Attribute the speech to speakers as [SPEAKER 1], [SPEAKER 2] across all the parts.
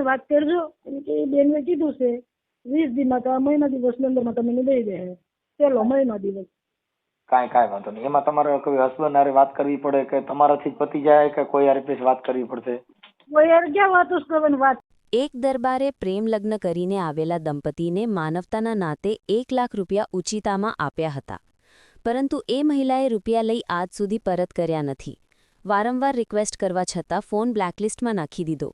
[SPEAKER 1] તમે વાત કરજો. એમ કે બેનને કીધું છે વીસ દીમાં તો મહિના દિવસની અંદરમાં તમને દઈ દે. પેલો મહિનો દિવસ.
[SPEAKER 2] કાંઈ કાંઈ વાંધો નહીં. એમાં તમારે કોઈ હસબન્ડ હારે વાત કરવી પડે કે તમારાથી પતી જાય કે કોઈ હારે પછી વાત કરવી પડશે?
[SPEAKER 1] કોઈ હારે ક્યાં વાત જ કરવાની વાત?
[SPEAKER 3] એક દરબારે પ્રેમ લગ્ન કરીને આવેલા દંપતીને માનવતાના નાતે એક લાખ રૂપિયા ઉચિતામાં આપ્યા હતા. પરંતુ એ મહિલાએ રૂપિયા લઈ આજ સુધી પરત કર્યા નથી. વારંવાર રિક્વેસ્ટ કરવા છતાં ફોન બ્લેકલિસ્ટમાં નાખી દીધો.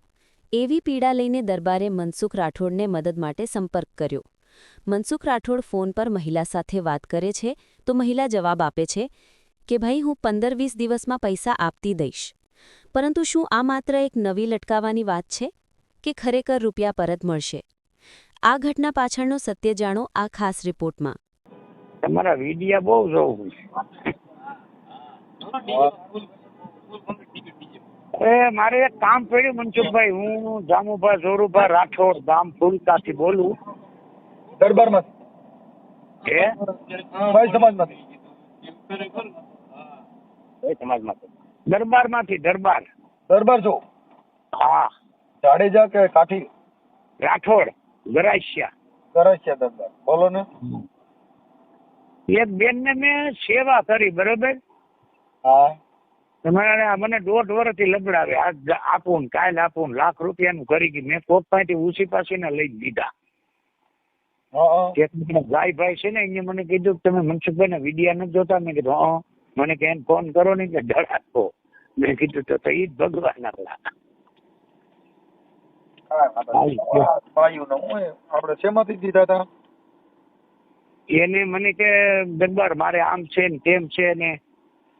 [SPEAKER 3] એવી પીડા લઈને દરબારે મનસુખ રાઠોડને મદદ માટે સંપર્ક કર્યો. મનસુખ રાઠોડ ફોન પર મહિલા સાથે વાત કરે છે તો મહિલા જવાબ આપે છે કે ભાઈ હું પંદર વીસ દિવસમાં પૈસા આપતી દઈશ. પરંતુ શું આ માત્ર એક નવી લટકાવવાની વાત છે કે ખરેખર રૂપિયા પરત મળશે? આ ઘટના પાછળનો સત્ય જાણો આ ખાસ રિપોર્ટમાં.
[SPEAKER 4] તમારા વિડિયા બહુ જોઉં છું. એ મારે એક કામ પડ્યું મનસુખભાઈ હું જામુભા જોરુભા રાઠોડ ગામ ફૂલકાથી બોલું.
[SPEAKER 2] દરબારમાં?
[SPEAKER 4] હે?
[SPEAKER 2] ભાઈ સમાજમાંથી.
[SPEAKER 4] સમાજમાંથી. દરબારમાંથી દરબાર.
[SPEAKER 2] દરબાર છો?
[SPEAKER 4] હા.
[SPEAKER 2] જાડેજા કે કાઠી?
[SPEAKER 4] રાઠોડ
[SPEAKER 2] ગરાશિયા ગરાશિયા દરબાર. બોલો ને.
[SPEAKER 4] એક બેનને મેં સેવા કરી બરોબર?
[SPEAKER 2] હા.
[SPEAKER 4] તમારે મને દોઢ વર્ષથી લબડાવે. આ આપું ને કાલ આપું ને લાખ રૂપિયાનું કરી ગઈ મેં કોક પાસેથી ઉસી પાસીને લઈ દીધા. ભાઈ ભાઈ ગાયભાઈ છે ને એને મને કીધું કે તમે મનસુખભાઈ ના વિડિયા નથી જોતા? મેં કીધું હા. મને કે એને ફોન કરો ને કે ડરાતો મેં કીધું તો તો ઈ જ ભગવાન આપણા.
[SPEAKER 2] પાયું ને હું આપણે શેમાંથી દીધા હતા
[SPEAKER 4] એને મને કે દરબાર મારે આમ છે ને તેમ છે ને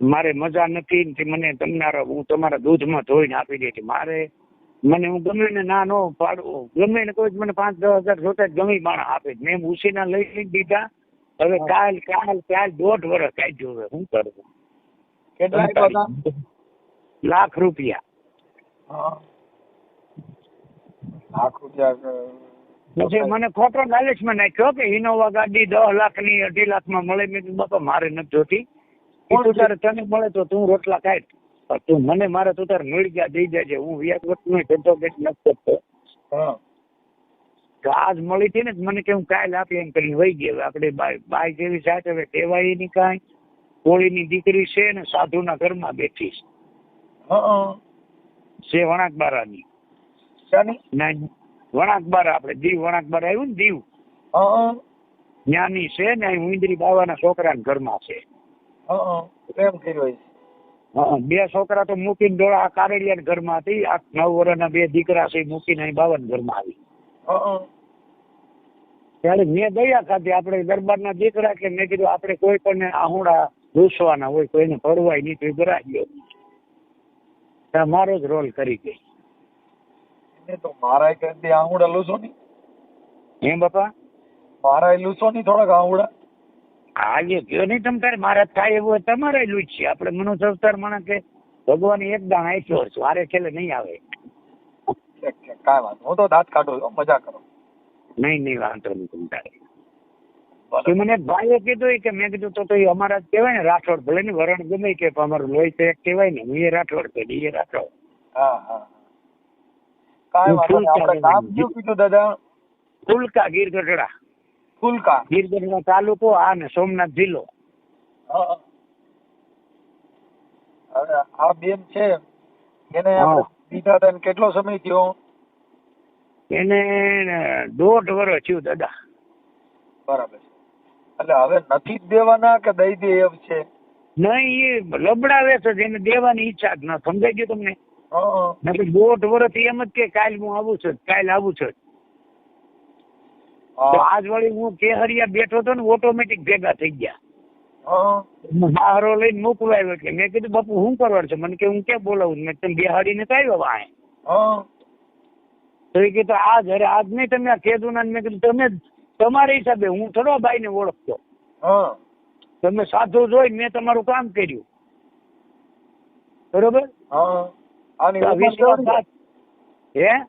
[SPEAKER 4] મારે મજા નથી મને તમારા હું તમારા દૂધમાં ધોઈને આપી દેતી મારે મને હું ગમે ને ના નો પાડું. ગમે ને કોઈ મને પાંચ દસ હજાર જોતા ગમે માણસ આપે. મેં ઉસીના લઈ લઈ દીધા. હવે કાલ કાલ કાલ દોઢ વર્ષ કાઢ્યું હવે. શું કરવું
[SPEAKER 2] કેટલા
[SPEAKER 4] લાખ રૂપિયા.
[SPEAKER 2] લાખ રૂપિયા
[SPEAKER 4] પછી મને ખોટો લાલચમાં નાખ્યો કે ઇનોવા ગાડી દસ લાખની અઢી લાખમાં મળે. મેં બાપા મારે નથી જોતી. ઈ તું તારે તને મળે તો તું રોટલા કાઢ. પણ તું મને મારે તો તારે મળી ગયા દઈ જાય હું વ્યાજ નો ધંધો કેટ નથી કરતો. તો આજ મળી હતી ને મને કે હું કાલ આપી એમ કરી વહી ગયો. આપણે બાય બાય જેવી સાથે હવે ટેવાયની કાંઈ. કોળીની દીકરી છે ને સાધુના ઘરમાં બેઠી છે.
[SPEAKER 2] હા
[SPEAKER 4] છે વણાકબારાની. વણાકબારા આપણે દીવ વણાકબારા આવ્યું ને દીવ. જ્ઞાની છે ને ઉંદરી બાવાના છોકરાના ઘરમાં છે.
[SPEAKER 2] પ્રેમ કર્યો છે.
[SPEAKER 4] હા, બે છોકરા તો મૂકીને ડોળા આ કારેલિયા ઘરમાં હતી. આ નવ વર્ષના બે દીકરા છે મૂકીને અહીં બાવન ઘરમાં આવી. ત્યારે મેં દયા ખાધી. આપણે દરબારના દીકરા કે મેં કીધું આપણે કોઈ પણ આહુડા ઘૂસવાના હોય કોઈને પડવાય નહીં તો ભરા ગરાગ્યો ત્યાં મારો જ રોલ કરી ગઈ.
[SPEAKER 2] એને તો મારા કરી દે આંગુડા લૂસો નહીં.
[SPEAKER 4] હે બાપા?
[SPEAKER 2] મારા લૂસો નહીં થોડાક આંગુડા
[SPEAKER 4] હા એ કયો નહીં તમ તારે મારા થાય એવું હોય તમારે લૂચ છે આપણે મનુષ્ય સંસ્કાર મને કે ભગવાન એક દાણ આપ્યો છે. વારે છેલ્લે નહીં આવે.
[SPEAKER 2] કાંઈ વાંધો. હું તો દાંત કાઢું મજા કરો.
[SPEAKER 4] નહીં નહીં વાંધો નહીં તમ તારે. મને ભાઈએ કીધું કે મેં કીધું તો તો એ અમારા જ કહેવાય ને રાઠોડ ભલે ને વરણ ગમે કે અમારું લોહી તો એક કહેવાય ને. હું એ રાઠોડ કહી એ રાઠોડ.
[SPEAKER 2] હા હા. કાંઈ વાંધો નહીં. આપણે નામ કીધું દાદા?
[SPEAKER 4] ફૂલકા ગીર ગઢડા.
[SPEAKER 2] ફુલકા.
[SPEAKER 4] ગીરગઢ નો તાલુકો આ ને સોમનાથ જિલ્લો.
[SPEAKER 2] હવે આ બેન છે એને દીધા હતા કેટલો સમય થયો?
[SPEAKER 4] એને દોઢ વર્ષ થયું દાદા.
[SPEAKER 2] બરાબર એટલે હવે નથી દેવાના કે દઈ દે એમ છે?
[SPEAKER 4] નહીં એ લબડાવે છે જેને દેવાની ઈચ્છા જ ન સમજાઈ ગયું તમને? દોઢ વર્ષ એમ જ કે કાલ હું આવું છું કાલ આવું છું. તો
[SPEAKER 2] હા
[SPEAKER 4] આજ વળી હું કેહરિયા બેઠો હતો ને ઓટોમેટિક ભેગા થઈ ગયા.
[SPEAKER 2] હા.
[SPEAKER 4] બહારો લઈને મોકલાવ્યો એટલે મેં કીધું બાપુ શું કરવાનું છે? મને કે હું ક્યાં બોલાવું મેં તમે બેહાડીને તો વાય
[SPEAKER 2] હા.
[SPEAKER 4] તો એ કીધું આજ અરે આજ નહીં તમે આ કીધું ને મેં કીધું તમે તમારા હિસાબે હું થોડો ભાઈને ઓળખતો.
[SPEAKER 2] હા.
[SPEAKER 4] તમે સાધુ જોઈ મેં તમારું કામ કર્યું. બરોબર?
[SPEAKER 2] હા.
[SPEAKER 4] તો. હે?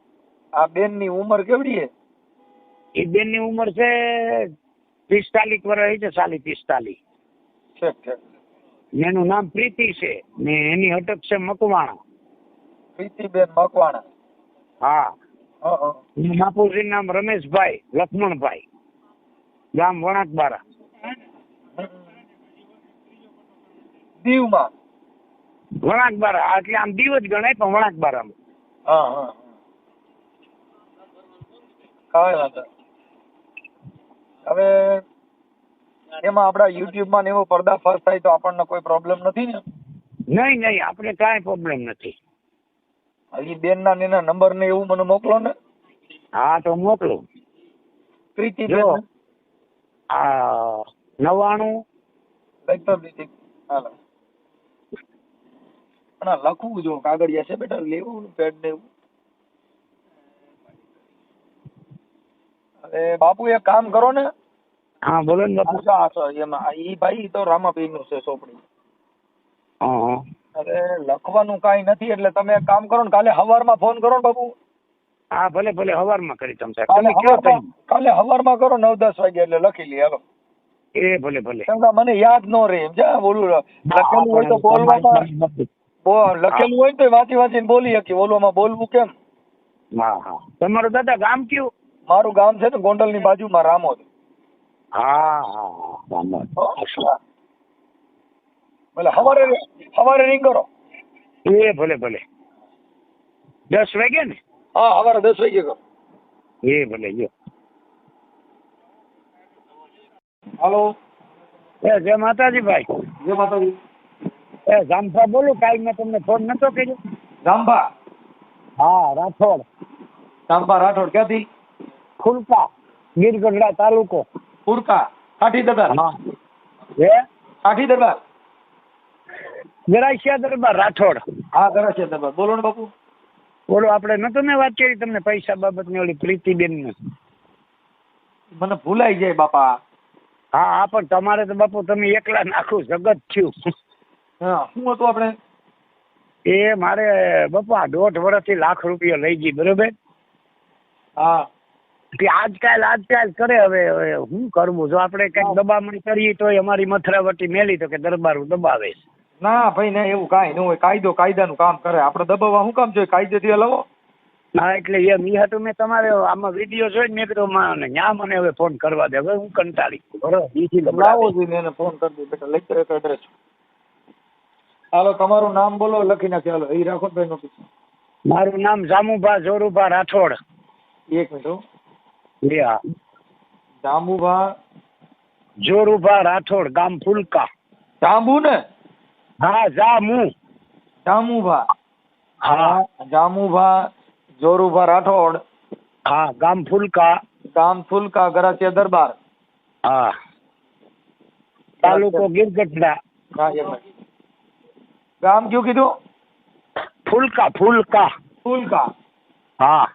[SPEAKER 2] આ બેનની ઉંમર કેવડી છે?
[SPEAKER 4] એ બેનની ઉંમર છે પિસ્તાલીસ વર્ષ છે સાલી પિસ્તાલીસ. એનું નામ પ્રીતિ છે ને એની અટક છે મકવાણા.
[SPEAKER 2] પ્રીતિબેન મકવાણા.
[SPEAKER 4] હા. બાપુજી નામ રમેશભાઈ લક્ષ્મણભાઈ. ગામ વણાકબારા.
[SPEAKER 2] દીવમાં.
[SPEAKER 4] વણાકબારા એટલે આમ દીવ જ ગણાય પણ વણાકબારામાં.
[SPEAKER 2] હા હા કાંઈ વાંધો. હવે એમાં આપડા યુટ્યુબમાં ને એવો પર્દાફાશ થાય તો આપણને કોઈ પ્રોબ્લેમ નથી ને?
[SPEAKER 4] નહીં નહીં આપણે કાંઈ પ્રોબ્લેમ નથી.
[SPEAKER 2] એ બેન ના એના નંબર ને એવું મને મોકલો ને.
[SPEAKER 4] હા તો મોકલો.
[SPEAKER 2] પ્રીતિ
[SPEAKER 4] જો આ નવાણું.
[SPEAKER 2] લખ પ્રીતિ. હાલો. પણ લખવું જો કાગળિયા છે બેટા લેવું પેડ ને એવું. હવે બાપુ એક કામ કરો ને.
[SPEAKER 4] હા બોલો ને બાપુ.
[SPEAKER 2] આ આ એમાં ઈ ભાઈ તો રામાપીરનું છે સોપડી.
[SPEAKER 4] હા
[SPEAKER 2] લખવાનું કઈ નથી એટલે તમે એક કામ કરો ને કાલે હવારમાં ફોન કરો ને બાપુ.
[SPEAKER 4] હા ભલે ભલે હવારમાં કરી તમે સાહેબ.
[SPEAKER 2] કાલે
[SPEAKER 4] તમે કયો
[SPEAKER 2] હવારમાં કાલે હવારમાં કરો નવ દસ વાગે એટલે લખી લઈએ હાલો.
[SPEAKER 4] એ ભલે ભલે.
[SPEAKER 2] મને યાદ ન રહે એમ જા બોલું લખેલું હોય તો બોલવામાં લખેલું હોય તો વાંચી વાંચીને બોલી શકીએ બોલવામાં બોલવું કેમ?
[SPEAKER 4] હા હા. તમારું દાદા ગામ કયું?
[SPEAKER 2] મારું ગામ છે ને ગોંડલની બાજુમાં રામોદ.
[SPEAKER 4] હા હા ગામ
[SPEAKER 2] ભલે હવારે હવારે રિંગ કરો.
[SPEAKER 4] એ ભલે ભલે. દસ વાગે ને?
[SPEAKER 2] હા હવારે દસ વાગે કરો.
[SPEAKER 4] એ ભલે જો.
[SPEAKER 2] હાલો.
[SPEAKER 4] એ જય માતાજી ભાઈ.
[SPEAKER 2] જય માતાજી.
[SPEAKER 4] એ જામફા બોલું કાલ મેં તમને ફોન નતો કર્યો.
[SPEAKER 2] જામફા
[SPEAKER 4] હા રાઠોડ.
[SPEAKER 2] જામફા રાઠોડ ક્યાંથી?
[SPEAKER 4] ફુલકા ગીરગઢડા તાલુકો.
[SPEAKER 2] ખુરપા કાઠી દરબાર
[SPEAKER 4] હા. હે?
[SPEAKER 2] કાઠી દરબાર
[SPEAKER 4] ગરાશિયા દરબાર રાઠોડ.
[SPEAKER 2] હા ગરાસિયા દરબાર. બોલો ને બાપુ.
[SPEAKER 4] બોલો આપણે નતો મેં વાત કરી તમને પૈસા બાબતની ઓલી પ્રીતિબેન ને
[SPEAKER 2] મને ભૂલાઈ જાય બાપા.
[SPEAKER 4] હા હા પણ તમારે તો બાપુ તમે એકલા નાખું જગત થયું.
[SPEAKER 2] હા શું હતું આપણે?
[SPEAKER 4] એ મારે બાપા દોઢ વર્ષથી લાખ રૂપિયા લઈ ગઈ બરોબર?
[SPEAKER 2] હા.
[SPEAKER 4] કે આજકાલ આજકાલ કરે. હવે શું કરવું જો આપણે કંઈક દબામણી કરીએ તો અમારી મથરાવટી મેલી તો કે દરબાર દબાવે છે.
[SPEAKER 2] ના ભાઈ ના એવું કાંઈ ન હોય. કાયદો કાયદાનું કામ કરે. આપણે દબાવવા શું કામ જોઈએ? કાયદેથી હલાવો.
[SPEAKER 4] હા એટલે એમ. ઈ હતું મેં તમારે આમાં વીડિયો જોઈને મેં કીધું માં ન્યા મને હવે ફોન કરવા દે. હવે હું કંટાળી બરોબર.
[SPEAKER 2] લાવો જોઈએ એને ફોન કરી દઉં બેટા લઈ એક એડ્રેસ હાલો તમારું નામ બોલો લખી નાખી. હાલો એ રાખો ભાઈ નો
[SPEAKER 4] મારું નામ જામુભા જોરુભા રાઠોડ.
[SPEAKER 2] એક મિનિટ હો.
[SPEAKER 4] એ હા
[SPEAKER 2] જાંબુભા
[SPEAKER 4] જોરુભા રાઠોડ ગામ ફુલકા
[SPEAKER 2] જાંબુ ને
[SPEAKER 4] હા જામુ
[SPEAKER 2] જાંબુભા
[SPEAKER 4] હા
[SPEAKER 2] જાંબુભા જોરુભા રાઠોડ
[SPEAKER 4] હા ગામ ફુલકા
[SPEAKER 2] ગામ ફુલકા ગરાસિયા દરબાર
[SPEAKER 4] હા તાલુકો ગીરગઢડા
[SPEAKER 2] હા એક મિનિટ ગામ કયું કીધું
[SPEAKER 4] ફુલકા ફુલકા
[SPEAKER 2] ફુલકા
[SPEAKER 4] હા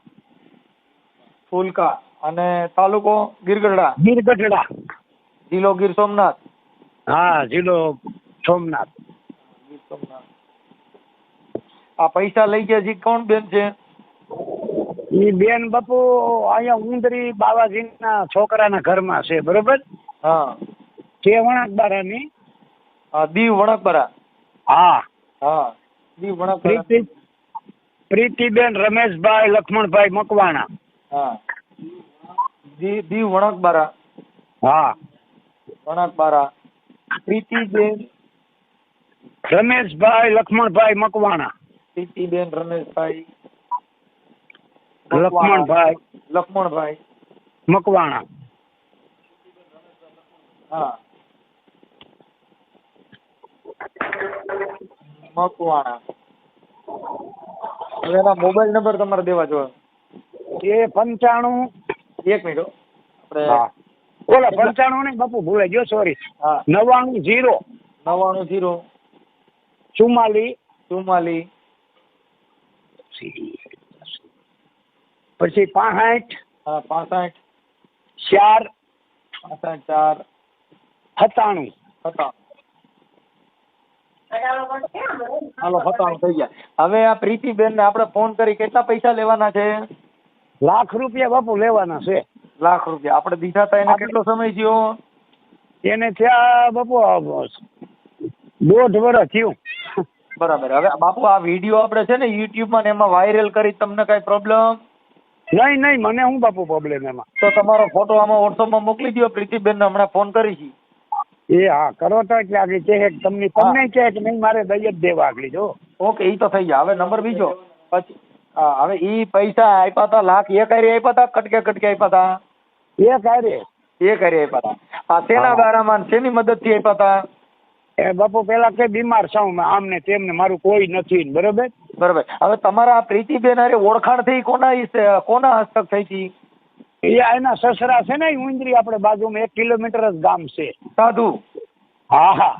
[SPEAKER 2] ફુલકા અને તાલુકો ગીરગઢડા.
[SPEAKER 4] ગીરગઢડા.
[SPEAKER 2] જિલ્લો ગીર સોમનાથ.
[SPEAKER 4] હા જિલ્લો સોમનાથ.
[SPEAKER 2] ગીર સોમનાથ. આ પૈસા લઈ ગયા છે કોણ બેન છે?
[SPEAKER 4] એ બેન બાપુ અહીંયા ઉંદરી બાવાજીના છોકરાના ઘરમાં છે બરોબર?
[SPEAKER 2] હા.
[SPEAKER 4] તે વણાકબારાની.
[SPEAKER 2] હા દીવ વણકબારા.
[SPEAKER 4] હા.
[SPEAKER 2] હા દીવ વણકબારા.
[SPEAKER 4] પ્રીતિ પ્રીતિબેન રમેશભાઈ લક્ષ્મણભાઈ મકવાણા.
[SPEAKER 2] હા. દી- દીવ વણકબરા
[SPEAKER 4] હા.
[SPEAKER 2] વણકબારા પ્રીતિબેન
[SPEAKER 4] રમેશભાઈ લક્ષ્મણભાઈ મકવાણા.
[SPEAKER 2] પ્રીતિબેન રમેશભાઈ
[SPEAKER 4] લક્ષ્મણભાઈ.
[SPEAKER 2] લક્ષ્મણભાઈ.
[SPEAKER 4] મકવાણા.
[SPEAKER 2] હા. મકવાણા. હવે એના મોબાઈલ નંબર તમારે દેવા જોઈએ
[SPEAKER 4] એ પંચાણું
[SPEAKER 2] એક મિનિટ આપણે
[SPEAKER 4] બોલો પંચાણું ને બાપુ ભૂલે ગયો સોરી નવાણું જીરો.
[SPEAKER 2] નવાણું જીરો.
[SPEAKER 4] ચુમ્માલી.
[SPEAKER 2] ચુમ્માલી.
[SPEAKER 4] પછી પાસઠ.
[SPEAKER 2] હા પાસઠ.
[SPEAKER 4] ચાર.
[SPEAKER 2] પાસઠ ચાર.
[SPEAKER 4] સત્તાણું.
[SPEAKER 2] સત્તાણું. હાલો સત્તાણું થઈ ગયા. હવે આ પ્રીતિબેન ને આપણે ફોન કરી કેટલા પૈસા લેવાના છે?
[SPEAKER 4] લાખ રૂપિયા બાપુ લેવાના છે.
[SPEAKER 2] લાખ રૂપિયા. આપણે દીધા હતા એને કેટલો સમય થયો?
[SPEAKER 4] એને ત્યાં બાપુ દોઢ વર્ષ થયું.
[SPEAKER 2] બરાબર. હવે બાપુ આ વીડિયો આપણે છે ને યુટ્યુબમાં ને એમાં વાયરલ કરી તમને કઈ પ્રોબ્લેમ
[SPEAKER 4] નહીં નહીં મને હું બાપુ પ્રોબ્લેમ એમાં?
[SPEAKER 2] તો તમારો ફોટો આમાં વોટ્સઅપમાં મોકલી દો પ્રીતિબેનને હમણાં ફોન કરી છે.
[SPEAKER 4] એ હા કરો તો એટલે આગળ કહે કે તમને તમને કહે કે નહીં મારે દઈ જ દેવા આગળ જો.
[SPEAKER 2] ઓકે એ તો થઈ જાય હવે નંબર બીજો. પછી હા હવે ઈ પૈસા આપ્યા હતા લાખ એક હારે આપ્યા હતા કટકે કટકે આપ્યા હતા?
[SPEAKER 4] એ કારે
[SPEAKER 2] એક કરી આપ્યા હતા. આ શેના બારામાં ને શેની મદદથી આપ્યા હતા?
[SPEAKER 4] એ બાપુ પેલા કે બીમાર છું મેં આમને તેમને મારું કોઈ નથી બરોબર?
[SPEAKER 2] બરોબર. હવે તમારા પ્રીતિબેન અરે ઓળખાણ થઈ કોના કોના હસ્તક થઈ હતી
[SPEAKER 4] એ એના સસરા છે ને ઉંદરી આપણે બાજુમાં એક કિલોમીટર જ ગામ છે.
[SPEAKER 2] સાધુ?
[SPEAKER 4] હા હા.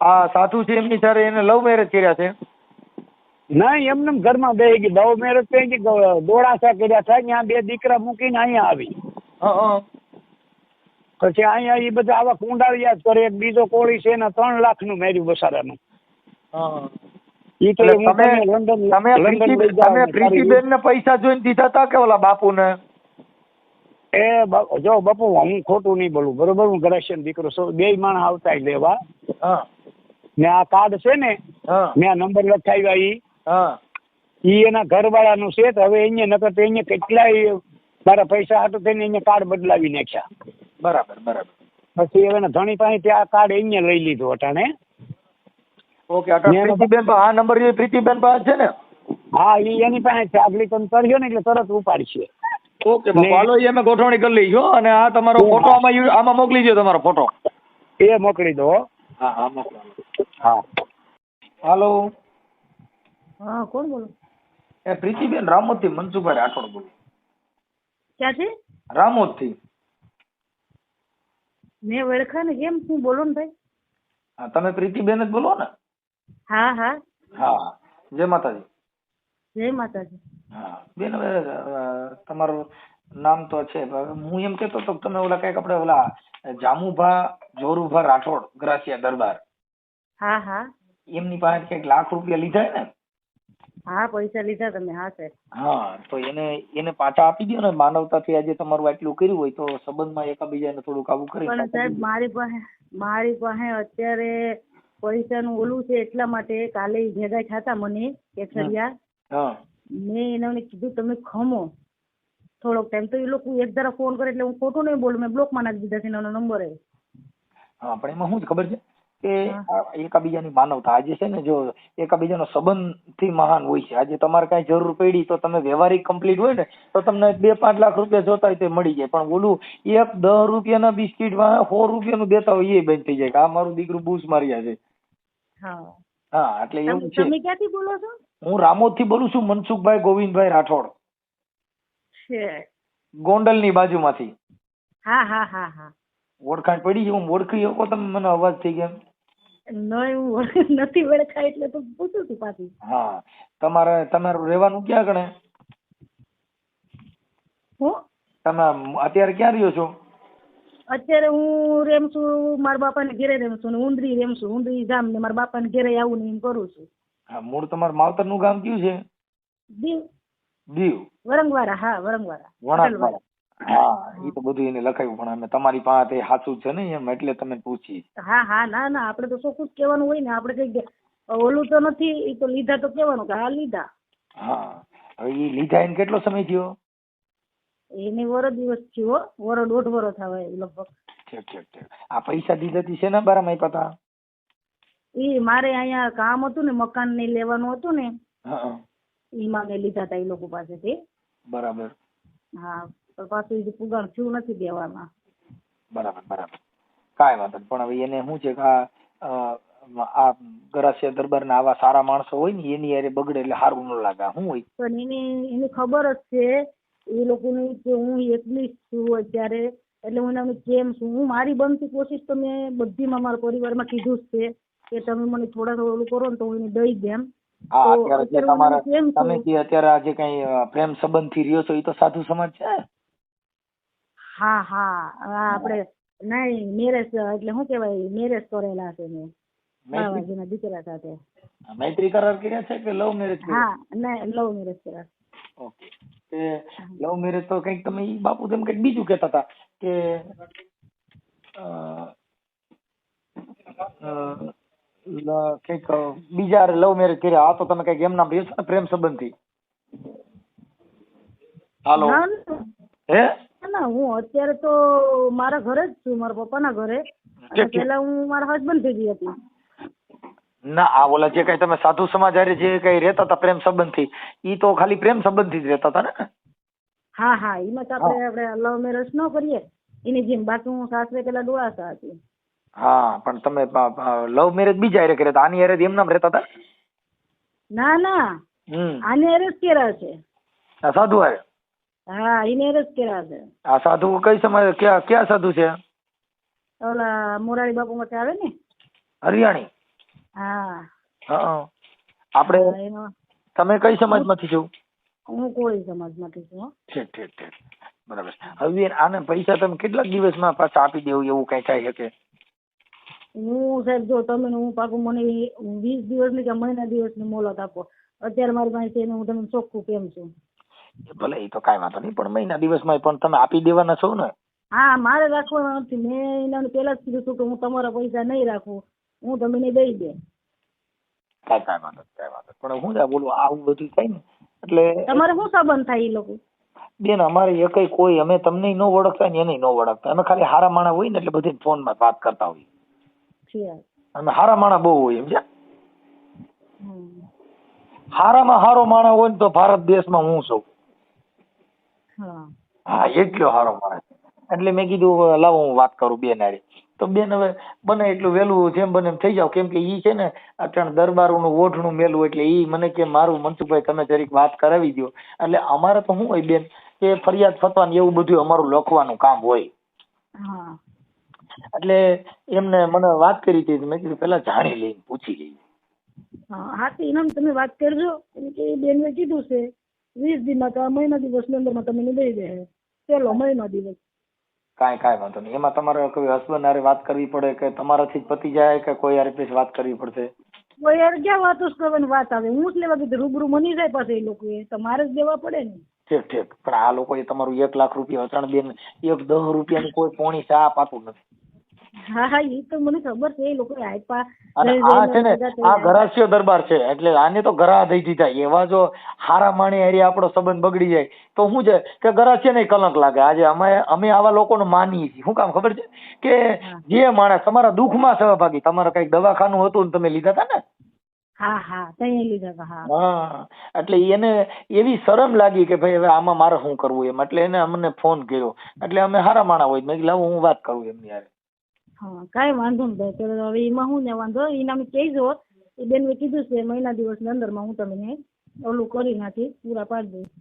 [SPEAKER 2] આ સાધુ છે એમની સર એને લવ મેરેજ કર્યા છે?
[SPEAKER 4] નહીં એમને એમ ઘરમાં બે ગઈ. બહુ મેરેજ થઈ ગઈ દોડાસા કર્યા થાય ત્યાં બે દીકરા મૂકીને અહીંયા આવી.
[SPEAKER 2] હં, હં.
[SPEAKER 4] પછી અહીંયા એ બધા આવા કુંડાળિયા જ કરે એક બીજો કોળી છે એને ત્રણ લાખનું મેર્યું બસારાનું.
[SPEAKER 2] હં.
[SPEAKER 4] ઈ તો
[SPEAKER 2] તમે
[SPEAKER 4] લંડન
[SPEAKER 2] તમે
[SPEAKER 4] ને
[SPEAKER 2] પ્રીતિબેન ને પૈસા જોઈને દીધા હતા કે ઓલા બાપુ
[SPEAKER 4] ને એ જો બાપુ હું ખોટું નહીં બોલું. બરોબર હું ગ્રેશિયન દીકરો. બે માણસ આવતા લેવા.
[SPEAKER 2] હા.
[SPEAKER 4] ને આ કાર્ડ છે ને મેં આ નંબર લખાવ્યા ઈ.
[SPEAKER 2] હા.
[SPEAKER 4] ઈ એના ઘરવાળાનું છે તો હવે અહીંયા નકર તો અહીંયા કેટલાય મારા પૈસા હાટું થઈને અહીંયા કાર્ડ બદલાવી નાખ્યા.
[SPEAKER 2] બરાબર બરાબર.
[SPEAKER 4] પછી હવે એના ધણી પાસે ત્યાં કાર્ડ અહીંયા લઈ લીધું અટાણે.
[SPEAKER 2] ઓકે પ્રીતિબેન આ નંબર એ પ્રીતિબેન પાસે છે ને?
[SPEAKER 4] હા એ એની પાસે છે. આગલી તમે કરજો ને એટલે તરત ઉપાડશે.
[SPEAKER 2] ઓકે હાલો એ અમે ગોઠવણી કરી લઈશું હો. અને આ તમારો ફોટો આમાં આમાં મોકલી દો તમારો ફોટો.
[SPEAKER 4] એ મોકલી દો હા
[SPEAKER 2] હા મોકલો.
[SPEAKER 4] હા.
[SPEAKER 2] હાલો.
[SPEAKER 1] હા કોણ બોલો?
[SPEAKER 2] એ પ્રીતિબેન રામોદથી મનસુભાઈ રાઠોડ બોલું.
[SPEAKER 1] ક્યાંથી?
[SPEAKER 2] રામોદથી
[SPEAKER 1] મેં ઓળખા ને કેમ? શું બોલો ને ભાઈ?
[SPEAKER 2] હા તમે પ્રીતિબેન જ બોલો ને?
[SPEAKER 1] હા હા.
[SPEAKER 2] હા. જય માતાજી.
[SPEAKER 1] જય માતાજી.
[SPEAKER 2] હા. બેન હવે તમારું નામ તો છે હું એમ કેતો તો તમે ઓલા કંઈક આપણે ઓલા જામુભા જોરુભા રાઠોડ ગ્રાસિયા દરબાર.
[SPEAKER 1] હા હા.
[SPEAKER 2] એમની પાસે કંઈક લાખ રૂપિયા લીધા ને?
[SPEAKER 1] હા પૈસા લીધા તમે હા સર
[SPEAKER 2] હા તો એને એને પાછા આપી દો ને માનવતાથી આજે તમારું આટલું કર્યું હોય તો સંબંધમાં એકાબીજાને થોડુંક આવું કરી
[SPEAKER 1] પણ સાહેબ મારી પાસે મારી પાસે અત્યારે પૈસાનું ઓલું છે એટલા માટે કાલે ભેગા થતા મને કેસરિયા.
[SPEAKER 2] હા.
[SPEAKER 1] મેં એને કીધું તમે ખમો. થોડોક ટાઈમ તો એ લોકો એક ધારા ફોન કરે એટલે હું ખોટું નહીં બોલું મેં બ્લોકમાં નાખી દીધા છે એનો નંબર
[SPEAKER 2] હા પણ એમાં શું ખબર છે? કે એકબીજાની માનવતા. આજે છે ને જો એકબીજાનો સંબંધથી મહાન હોય છે. આજે તમારે કઈ જરૂર પડી તો તમે વ્યવહારિક કમ્પ્લીટ હોય ને તો તમને બે પાંચ લાખ રૂપિયા જોતા હોય તો મળી જાય. પણ ઓલું એક દસ રૂપિયાના બિસ્કિટ સો રૂપિયાનું દેતા હોય એ બંધ થઈ જાય કે આ મારું દીકરું બૂસ માર્યા છે
[SPEAKER 1] હા.
[SPEAKER 2] એટલે એવું છે.
[SPEAKER 1] તમે ક્યાંથી બોલો છો?
[SPEAKER 2] હું રામોદથી બોલું છું મનસુખભાઈ ગોવિંદભાઈ રાઠોડ.
[SPEAKER 1] છે.
[SPEAKER 2] ગોંડલની બાજુમાંથી.
[SPEAKER 1] હા હા હા હા.
[SPEAKER 2] ઓળખાણ પડી હું ઓળખી શકો તમે મને અવાજ થઈ ગયા
[SPEAKER 1] નહીં હું નથી ઓળખાય એટલે તો પૂછું છું પાછી.
[SPEAKER 2] હા તમારે તમારું રહેવાનું ક્યાં ગણે?
[SPEAKER 1] હું?
[SPEAKER 2] તમે અત્યારે ક્યાં રહ્યો છો?
[SPEAKER 1] અત્યારે હું રેમ છું મારા બાપાને ઘેરે રેમ છું ને ઉંદરી રેમ છું ઊંધરી જામ ને મારા બાપાને ઘેરે આવું ને એમ કરું છું.
[SPEAKER 2] હા મૂળ તમારું માવતરનું ગામ કયું છે?
[SPEAKER 1] દીવ.
[SPEAKER 2] દીવ.
[SPEAKER 1] વરંગવાળા હા વરંગવાળા
[SPEAKER 2] વણાકવાળા હા એ તો બધું એને લખાયું પણ અમે તમારી પાસે એ સાચું છે ને એમ એટલે તમે પૂછી.
[SPEAKER 1] હા હા ના ના આપણે તો ચોખ્ખું જ કહેવાનું હોય ને આપણે કઈ ઓલું તો નથી એ તો લીધા તો કહેવાનું કે હા લીધા.
[SPEAKER 2] હા હવે એ લીધા એને કેટલો સમય થયો?
[SPEAKER 1] એને વરો દિવસ થયો વરો દોઢ વરો થવા લગભગ.
[SPEAKER 2] ઠીક ઠીક ઠીક. આ પૈસા દીધા તી શેના બારામાં આપ્યા હતા
[SPEAKER 1] એ મારે અહીંયા કામ હતું ને મકાન ને લેવાનું હતું ને
[SPEAKER 2] હા હા,
[SPEAKER 1] એમાં મેં લીધા હતા એ લોકો પાસેથી.
[SPEAKER 2] બરાબર.
[SPEAKER 1] હા. પણ પાછું એ પુગણ થયું નથી દેવામાં.
[SPEAKER 2] બરાબર બરાબર. કાંઈ વાંધો નહીં. પણ હવે એને શું છે કે આ આ ગરાસિયા દરબારના આવા સારા માણસો હોય ને એની યારે બગડે એટલે સારું ન લાગે. શું હોય?
[SPEAKER 1] પણ એને એને ખબર જ છે એ લોકોને કે હું એકલી છું અત્યારે એટલે હું એમને કેમ છું? હું મારી બનતી કોશિશ તો મેં બધીમાં મારા પરિવારમાં કીધું જ છે કે તમે મને થોડા થોડું ઓલું કરો ને તો હું એને દઈ દેમ.
[SPEAKER 2] હા અત્યારે જે તમારા તમે જે અત્યારે આજે કઈ પ્રેમ સંબંધથી રહ્યો છો એ તો સાધુ સમાજ છે?
[SPEAKER 1] હા હા. આ આપણે નહીં મેરેજ એટલે શું કહેવાય? મેરેજ કરેલા છે મેં
[SPEAKER 2] મૈત્રી
[SPEAKER 1] બાવાજીના દીકરા સાથે.
[SPEAKER 2] મૈત્રી કરાર કર્યા છે કે લવ મેરેજ
[SPEAKER 1] હા નહીં લવ મેરેજ કર્યા
[SPEAKER 2] ઓકે તે લવ મેરેજ તો કંઈક તમે ઈ બાપુ તેમ કંઈક બીજું કહેતા હતા કે અ, અ, લ- કંઈક બીજા લવ મેરેજ કર્યા. આ તો તમે કંઈક એમ નામ રહ્યો છો ને પ્રેમ સંબંધથી હાલો
[SPEAKER 1] ના ના.
[SPEAKER 2] હે?
[SPEAKER 1] ના, ના હું અત્યારે તો મારા ઘરે જ છું મારા પપ્પાના ઘરે. અને પહેલા હું મારા હસબન્ડ ભેગી હતી.
[SPEAKER 2] ના આ ઓલા જે કઈ તમે સાધુ સમાજ હારે જે કઈ રહેતા હતા પ્રેમ સંબંધથી ઈ તો ખાલી પ્રેમ સંબંધથી જ રહેતા હતા ને?
[SPEAKER 1] હા હા એમાં તો આપણે આપણે લવ મેરેજ ન કરીએ. એની જેમ બાકી હું સાસરે પેલા ડોળાસા હતી.
[SPEAKER 2] હા પણ તમે લવ મેરેજ બીજા હારે કર્યા હતા. આની હારે એમ નામ રહેતા હતા?
[SPEAKER 1] ના ના. આને હારે જ કર્યા છે.
[SPEAKER 2] સાધુ હારે?
[SPEAKER 1] હા એને હારે જ કર્યા
[SPEAKER 2] આ સાધુ કઈ સમય ક્યાં ક્યાં સાધુ છે?
[SPEAKER 1] ઓલા મોરારી બાપુ માટે આવે ને?
[SPEAKER 2] હરિયાણી?
[SPEAKER 1] હા.
[SPEAKER 2] હા આપણે તમે કઈ સમાજમાંથી છો?
[SPEAKER 1] હું કોળી સમાજમાંથી છું હો.
[SPEAKER 2] ઠીક ઠીક ઠીક બરાબર. હવે આને પૈસા તમે કેટલાક દિવસમાં પાછા આપી દેવું એવું કઈ થાય શકે?
[SPEAKER 1] હું સાહેબ જો તમે હું પાકું મને વીસ દિવસની કે મહિના દિવસની મોલત આપો. અત્યારે મારી પાસે હું તમને ચોખ્ખું કેમ છું?
[SPEAKER 2] ભલે એ તો કાંઈ વાંધો નહીં પણ મહિના દિવસમાં પણ તમે આપી દેવાના છો ને?
[SPEAKER 1] હા મારે રાખવાના નથી. મેં એના પહેલા જ કીધું હતું કે હું તમારા પૈસા નહીં રાખું. હું તમને દઈ દે.
[SPEAKER 2] કાંઈ કાંઈ વાંધો કાંઈ વાંધો. પણ હું જ બોલું આવું બધું થાય ને એટલે
[SPEAKER 1] તમારે શું સંબંધ થાય એ લોકો?
[SPEAKER 2] બેન અમારે એકય કોઈ અમે તમને ન ઓળખતા ને એને ન ઓળખતા. અમે ખાલી હારા માણા હોય ને એટલે બધી ફોનમાં વાત કરતા
[SPEAKER 1] હોય
[SPEAKER 2] અમે હારા માણા બહુ હોય
[SPEAKER 1] હમ.
[SPEAKER 2] હારામાં હારો માણા હોય ને તો ભારત દેશમાં હું છું.
[SPEAKER 1] હા.
[SPEAKER 2] એટલો સારો માણસ. એટલે મેં કીધું લાવો હું વાત કરું બેન હારે. તો બેન હવે બને એટલું વહેલું જેમ બને એમ થઈ જાવ. કેમ કે ઈ છે ને અટાણ દરબારોનું ઓઢણું મેલું એટલે ઈ મને કે મારું મનસુખભાઈ તમે જરીક વાત કરાવી દો એટલે અમારે તો શું હોય બેન કે ફરિયાદ થતા ને એવું બધું અમારું લખવાનું કામ હોય.
[SPEAKER 1] હા.
[SPEAKER 2] એટલે એમને મને વાત કરી હતી મેં કીધું પેલા જાણી લઈને પૂછી લઈએ.
[SPEAKER 1] હા તો એના તમે વાત કરજો. કે બેનને કીધું છે. વીસ દિનમાં તો મહિના દિવસની અંદરમાં તમને દઈ દે પેલો મહિના દિવસ.
[SPEAKER 2] કાંઈ કાંઈ વાંધો નહીં. એમાં તમારે કોઈ હસબન્ડ હારે વાત કરવી પડે કે તમારાથી જ પતી જાય કે કોઈ હારે પછી વાત કરવી પડશે?
[SPEAKER 1] કોઈ યાર ક્યાં વાતો કરવાની વાત આવે? હું જ લેવા કીધું રૂબરૂ મની જાય પાસે એ લોકો તમારે મારે જ દેવા પડે ને.
[SPEAKER 2] ઠીક ઠીક. પણ આ લોકોએ તમારું એક લાખ રૂપિયા અચાણ બેન એક દસ રૂપિયાની કોઈ પોણી ચા પાતું નથી.
[SPEAKER 1] હા હા એ તો મને ખબર છે એ લોકો આપ્યા.
[SPEAKER 2] અને આ છે ને આ
[SPEAKER 1] તૈયાર.
[SPEAKER 2] દરબાર છે એટલે આને તો ઘરા દઈ દીધા એવા જો હારા માણી હારી આપણો સંબંધ બગડી જાય તો શું છે કે ઘરાસિયા ને કલંક લાગે. આજે અમે અમે આવા લોકોને માનીએ છીએ. શું કામ ખબર છે? કે જે માણસ તમારા દુઃખમાં સહભાગી તમારે કંઈક દવાખાનું હતું ને તમે લીધા હતા ને?
[SPEAKER 1] હા
[SPEAKER 2] એટલે એને એવી શરમ લાગી કે ભાઈ હવે આમાં મારે શું કરવું એમ? એટલે એને અમને ફોન કર્યો. એટલે અમે હારા માણા હોય. મેં લાવું હું વાત કરું એમની હારે.
[SPEAKER 1] હા કાંઈ વાંધો નહીં ભાઈ. ચલો હવે એમાં શું ને વાંધો એના અમે કહેજો. એ બેનને કીધું છે મહિના દિવસની અંદરમાં હું તમને ઓલું કરી નાખી પૂરા પાડી દઈશ.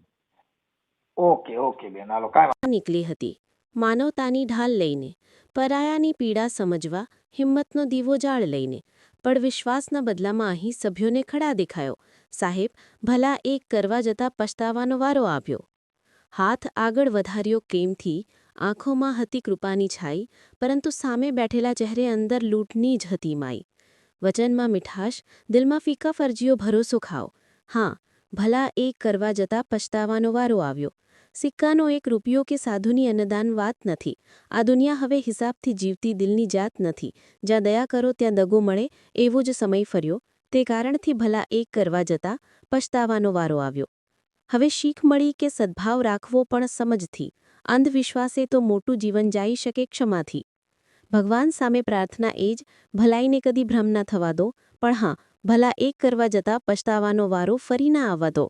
[SPEAKER 2] ઓકે ઓકે બેન. હાલો કાંઈ
[SPEAKER 3] નીકળી હતી. માનવતાની ઢાલ લઈને પરાયાની પીડા સમજવા હિંમતનો દીવો જાળ લઈને પણ વિશ્વાસના બદલામાં અહીં સભ્યોને ખડા દેખાયો. સાહેબ ભલા એક કરવા જતા પછતાવાનો વારો આવ્યો. હાથ આગળ વધાર્યો કેમથી? આંખોમાં હતી કૃપાની છાઈ, પરંતુ સામે બેઠેલા ચહેરે અંદર લૂંટની જ હતી માઈ. વચનમાં મીઠાશ, દિલમાં ફીકા ફરજીઓ, ભરોસો ખાઓ. હા, ભલા એક કરવા જતા પછતાવાનો વારો આવ્યો. સિક્કાનો એક રૂપિયો કે સાધુની અન્નદાન વાત નથી. આ દુનિયા હવે હિસાબથી જીવતી દિલની જાત નથી. જ્યાં દયા કરો, ત્યાં દગો મળે, એવો જ સમય ફર્યો. તે કારણથી ભલા એક કરવા જતા પછતાવાનો વારો આવ્યો. હવે શીખ મળી કે સદ્ભાવ રાખવો પણ સમજથી. અંધવિશ્વાસે તો મોટું જીવન જાઈ શકે ક્ષમાથી. ભગવાન સામે પ્રાર્થના એ જ, ભલાઈને કદી ભ્રમ ના થવા દો, પણ હા, ભલા એક કરવા જતા પછતાવાનો વારો ફરી ના આવવા દો.